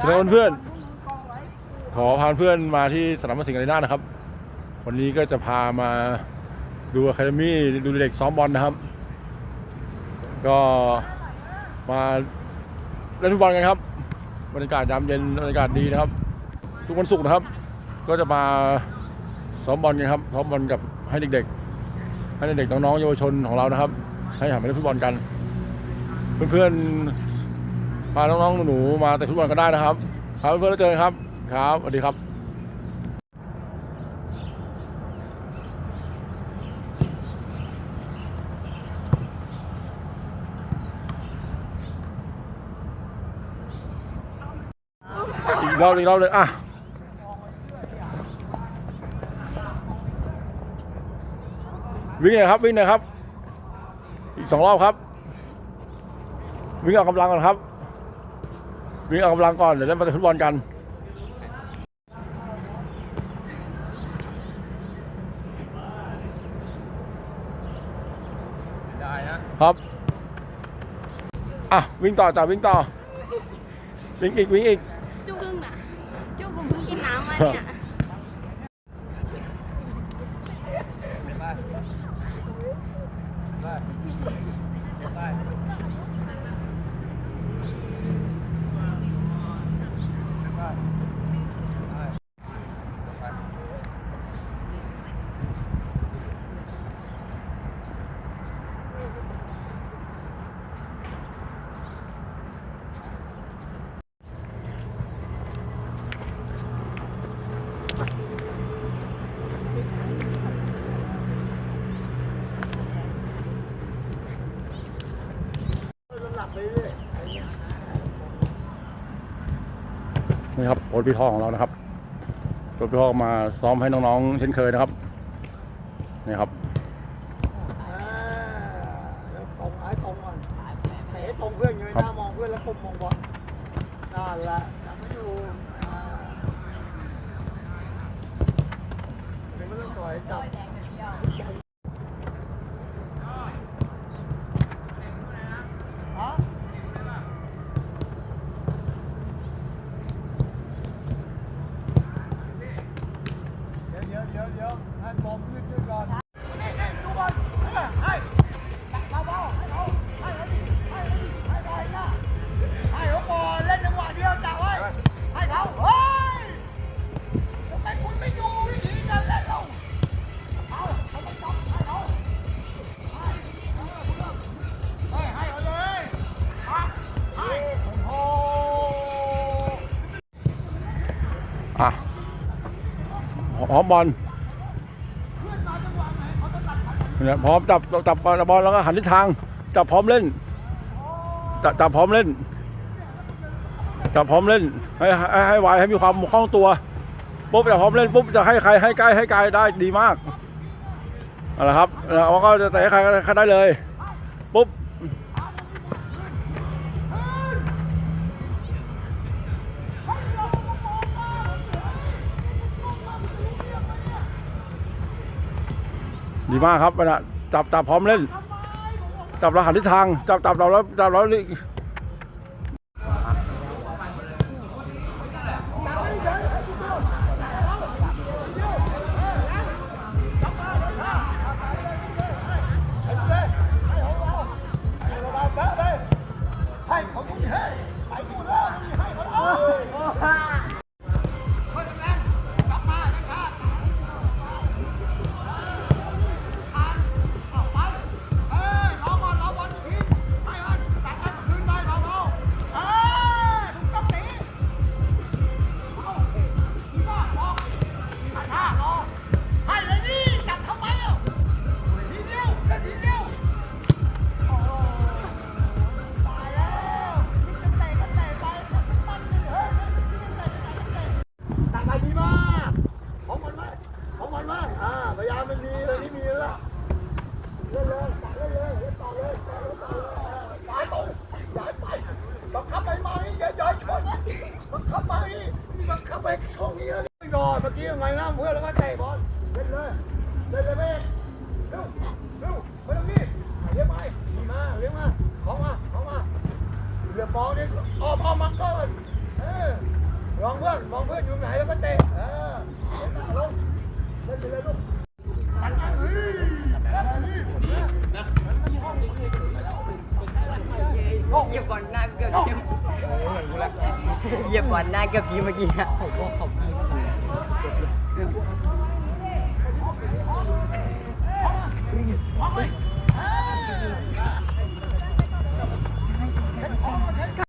สวัสดีเพื่อนขอพาเพื่อนมาที่สนามบอลสิงห์อารีนานะครับ วันนี้ก็จะพามาดูอะคาเดมี่ดูเด็กซ้อมบอลนะครับ ก็มาเล่นฟุตบอลกันครับบรรยากาศยามเย็นบรรยากาศดีนะครับ ทุกวันศุกร์นะครับ ก็จะมาซ้อมบอลกันครับซ้อมบอลกับให้เด็กๆ ให้เด็กๆน้องๆเยาวชนของเรานะครับ ให้หันมาเล่นฟุตบอลกัน เพื่อนๆ พาน้องๆหนูมาแต่ทุกวันก็ได้นะครับ ครับเพื่อนๆแล้วเจอกันครับ ครับสวัสดีครับอีกรอบอีกรอบเลยอะวิ่งหน่อยครับวิ่งหน่อยครับ อีกสองรอบครับ วิ่งออกกำลังก่อนครับ วิ่งออกกำลังก่อน เดี๋ยวเล่นบาสเกตฟุตบอลกัน ได้นะครับ อะ วิ่งต่อจ้ะวิ่งต่อ วิ่งอีก วิ่งอีก จุ้งน่ะจุ้งผมเพิ่งกินน้ำมาเนี่ย นี่ครับโอ๊ตพี่ทองของเรานะครับโอ๊ตพี่ทองมาซ้อมให้น้องๆ เช่นเคยนะครับนี่ครับแล้วตรงไอ้ตรงก่อนเตะตรงเพื่อนอยู่ในหน้ามองเพื่อนแล้วก้มมองบอลนั่นแหละจำไม่อยู่อ่าเดี๋ยวไม่ต้องต่อยจับ ดี๋ยวเดี๋ยวเดี๋ยวเดี๋ยวให้บอลขึ้นขึ้นก่อนดูบอลให้เบาๆให้เขาให้เขาดิให้เขาดิให้บอลนะให้เขาบอลเล่นจังหวะเดียวจับไว้ให้เขาเฮ้ยทำไมคุณไม่ดูวิธีการเล่นเราเอาเขาต้องจับให้เขาให้เออคุณเลิกเฮ้ยให้เขาเลยอะให้โอ้อะฮอบอล นี่ยพร้อมจับจับบอลแล้วก็หันทิศทางจับพร้อมเล่นจับจับพร้อมเล่นจับพร้อมเล่นให้ให้ให้ไวให้มีความคล่องตัวปุ๊บจับพร้อมเล่นปุ๊บจะให้ใครให้ใกล้ให้ไกลได้ดีมากเอาละครับแล้วก็จะเตะให้ใครก็ได้เลยปุ๊บ ดีมากครับนะจับจับพร้อมเล่น จับรหัสทิศทาง จับจับเราแล้วจับเรา กี้ยังไงนะเพื่อนแล้วก็เตะบอลเล่นเลยเล่นเลยเมฆเร็วเร็วไปตรงนี้เลี้ยงไปมาเลี้ยงมาของมาของมาเหลือบอลนี่ออกออกมาก่อนเออมองเพื่อนมองเพื่อนอยู่ไหนแล้วก็เตะเออเห็นหน้าลงเล่นไปเลยลูกปันกันเฮ้ยโอ้เหยียบบอลหน้าเกือบทีมเหยียบบอลหน้าเกือบทีมเมื่อกี้อะ